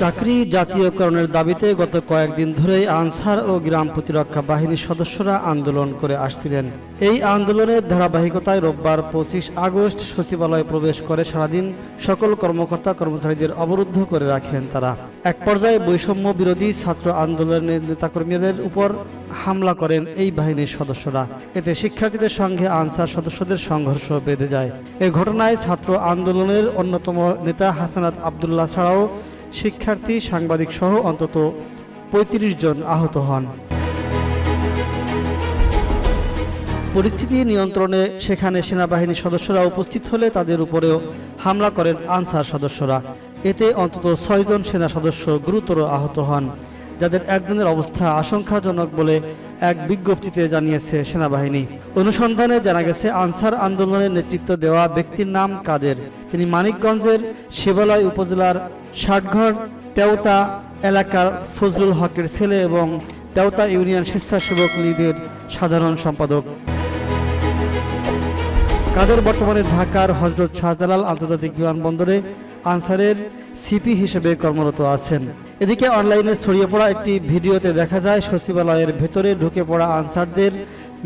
চাকরি জাতীয়করণের দাবিতে গত কয়েকদিন ধরেই আনসার ও গ্রাম প্রতিরক্ষা বাহিনীর সদস্যরা আন্দোলন করে আসছিলেন। এই আন্দোলনের ধারাবাহিকতায় রোববার পঁচিশ আগস্ট সচিবালয়ে প্রবেশ করে সারাদিন সকল কর্মকর্তা কর্মচারীদের অবরুদ্ধ করে রাখেন তারা। এক পর্যায়ে বৈষম্য বিরোধী ছাত্র আন্দোলনের নেতাকর্মীদের উপর হামলা করেন এই বাহিনীর সদস্যরা। এতে শিক্ষার্থীদের সঙ্গে আনসার সদস্যদের সংঘর্ষ বেঁধে যায়। এ ঘটনায় ছাত্র আন্দোলনের অন্যতম নেতা হাসানাত আবদুল্লাহ ছাড়াও শিক্ষার্থী, সাংবাদিক সহ অন্তত পঁয়ত্রিশ জন আহত হন। পরিস্থিতি নিয়ন্ত্রণে সেখানে সেনাবাহিনীর সদস্যরা উপস্থিত হলে তাদের উপরেও হামলা করেন আনসার সদস্যরা। এতে অন্তত ছয়জন সেনা সদস্য গুরুতর আহত হন। যাদের একজনের অবস্থা আশঙ্কাজনক বলে এক বিজ্ঞপ্তিতে জানিয়েছে সেনাবাহিনী। অনুসন্ধানে জানা গেছে, আনসার আন্দোলনের নেতৃত্ব দেওয়া ব্যক্তির নাম কাদের। তিনি মানিকগঞ্জের শিবালয় উপজেলার ষাটঘর তেওতা এলাকার ফজলুল হকের ছেলে এবং তেওতা ইউনিয়ন স্বেচ্ছাসেবক লীগের সাধারণ সম্পাদক। কাদের বর্তমানে ঢাকার হজরত শাহজালাল আন্তর্জাতিক বিমানবন্দরে আনসারের সিপি হিসেবে কর্মরত আছেন। এদিকে অনলাইনে ছড়িয়ে পড়া একটি ভিডিওতে দেখা যায়, সচিবালয়ের ভেতরে ঢুকে পড়া আনসারদের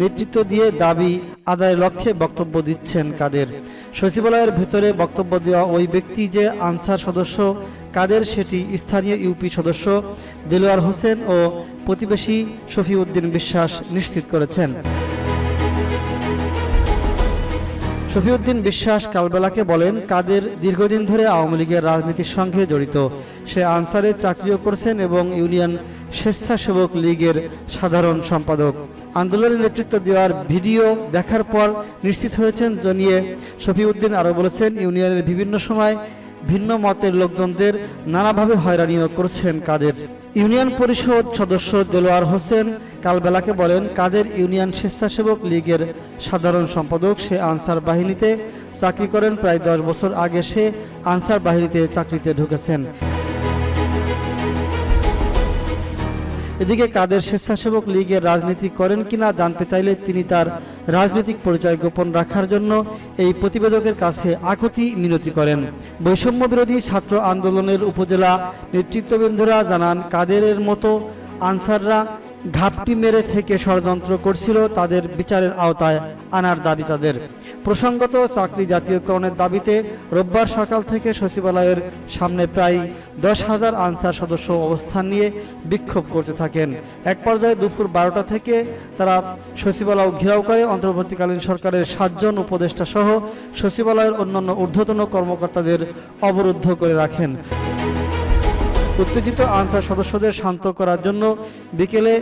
নেতৃত্ব দিয়ে দাবি আদায়ের লক্ষ্যে বক্তব্য দিচ্ছেন কাদের। সচিবালয়ের ভেতরে বক্তব্য দেওয়া ওই ব্যক্তি যে আনসার সদস্য, কাদের সেটি স্থানীয় ইউপি সদস্য দেলোয়ার হোসেন ও প্রতিবেশী শফিউদ্দিন বিশ্বাস নিশ্চিত করেছেন। শফিউদ্দিন বিশ্বাস কালবেলাকে বলেন, কাদের দীর্ঘদিন ধরে আওয়ামী লীগের রাজনীতির সঙ্গে জড়িত। সে আনসারের চাকরিও করছেন এবং ইউনিয়ন স্বেচ্ছাসেবক লীগের সাধারণ সম্পাদক। আন্দোলনের নেতৃত্ব দেওয়ার ভিডিও দেখার পর নিশ্চিত হয়েছেন, জনিয়ে শফিউদ্দিন আরও বলেছেন, ইউনিয়নের বিভিন্ন সময় ভিন্ন মতের লোকজনদের নানাভাবে হয়রানি করছেন কাদের। ইউনিয়ন পরিষদ সদস্য দেলোয়ার হোসেন কালবেলাকে বলেন, কাদের ইউনিয়ন স্বেচ্ছাসেবক লীগের সাধারণ সম্পাদক, সে আনসার বাহিনীতে চাকরি করেন। প্রায় দশ বছর আগে সে আনসার বাহিনীতে চাকরিতে ঢুকেছেন। এদিকে কাদের স্বেচ্ছাসেবক লীগের রাজনীতি করেন কিনা জানতে চাইলে তিনি তার রাজনৈতিক পরিচয় গোপন রাখার জন্য এই প্রতিবেদকের কাছে আকুতি মিনতি করেন। বৈষম্য বিরোধী ছাত্র আন্দোলনের উপজেলা নেতৃত্ববৃন্দরা জানান, কাদেরের মতো আনসাররা ঘাপটি মেরে থেকে ষড়যন্ত্র করছিল তাদের বিচারের আওতায় আনার দাবি তাদের। প্রসঙ্গত, চাকরি জাতীয়করণের দাবিতে রোববার সকাল থেকে সচিবালয়ের সামনে প্রায় দশ হাজার আনসার সদস্য অবস্থান নিয়ে বিক্ষোভ করতে থাকেন। এক পর্যায়ে দুপুর বারোটা থেকে তারা সচিবালয় ঘেরাও করে অন্তর্বর্তীকালীন সরকারের সাতজন উপদেষ্টা সহ সচিবালয়ের অন্যান্য ঊর্ধ্বতন কর্মকর্তাদের অবরুদ্ধ করে রাখেন। উত্তেজিত আনসার সদস্যদের শান্ত করার জন্য বিকেলে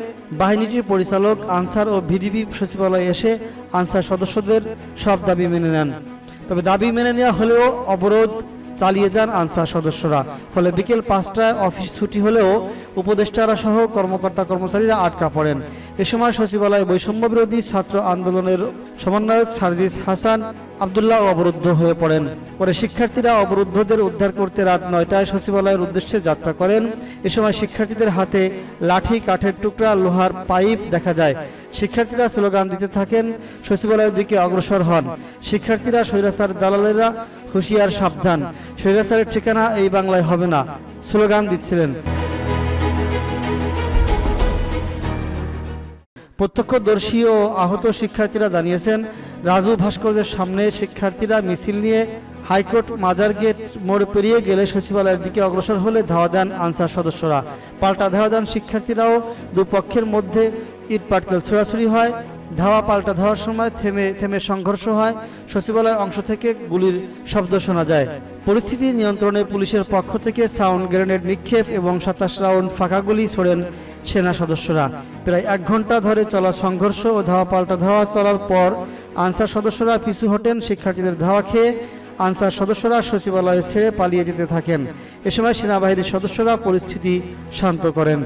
বাহিনীটির পরিচালক, আনসার ও ভিডিবি সচিবালয়ে এসে আনসার সদস্যদের সব দাবি মেনে নেন। তবে দাবি মেনে নেওয়া হলেও অবরোধ চালিয়ে যান আনসার সদস্যরা। ফলে বিকেল পাঁচটায় অফিস ছুটি হলেও উপদেষ্টারা সহ কর্মকর্তা কর্মচারীরা আটকা পড়েন। এ সময় সচিবালয়ে বৈষম্য বিরোধী ছাত্র আন্দোলনের সমন্বয়ক সার্জিস হাসান আবদুল্লাহ অবরুদ্ধ হয়ে পড়েন। পরে শিক্ষার্থীরা অবরুদ্ধদের উদ্ধার করতে রাত নয়টায় সচিবালয়ের উদ্দেশ্যে যাত্রা করেন। এ সময় শিক্ষার্থীদের হাতে লাঠি, কাঠের টুকরা, লোহার পাইপ দেখা যায়। শিক্ষার্থীরা স্লোগান দিতে থাকেন, সচিবালয়ের দিকে অগ্রসর হন। শিক্ষার্থীরা স্বৈরাচার দালালেরা হুঁশিয়ার সাবধান। স্বৈরাচারের ঠিকানা এই বাংলায় হবে না, স্লোগান দিচ্ছিলেন। প্রত্যক্ষদর্শী ও আহত শিক্ষার্থীরা জানিয়েছেন, রাজু ভাস্কর্যের সামনে শিক্ষার্থীরা মিছিল নিয়ে হাইকোর্ট মাজার গেট মোড় পেরিয়ে গেলে সচিবালয়ের দিকে অগ্রসর হলে ধাওয়া দেন আনসার সদস্যরা। পাল্টা ধাওয়া দেন শিক্ষার্থীরাও, দুপক্ষের মধ্যে ইট পাটকেল ছোড়াছুড়ি হয়। ধাওয়া পাল্টা ধাওয়ার সময় থেমে থেমে সংঘর্ষ হয়। সচিবালয় অংশ থেকে গুলির শব্দ শোনা যায়। পরিস্থিতি নিয়ন্ত্রণে পুলিশের পক্ষ থেকে সাউন্ড গ্রেনেড নিক্ষেপ এবং সাতাশ রাউন্ড ফাঁকা গুলি ছোড়েন সেনা সদস্যরা। প্রায় এক ঘণ্টা ধরে চলা সংঘর্ষ ও ধাওয়া পাল্টা ধাওয়া চলার পর আনসার সদস্যরা পিছু হটেন, শিক্ষার্থীদের ধাওয়া খেয়ে আনসার সদস্যরা সচিবালয়ে ছেড়ে পালিয়ে যেতে থাকেন। এ সময় সেনাবাহিনীর সদস্যরা পরিস্থিতি শান্ত করেন।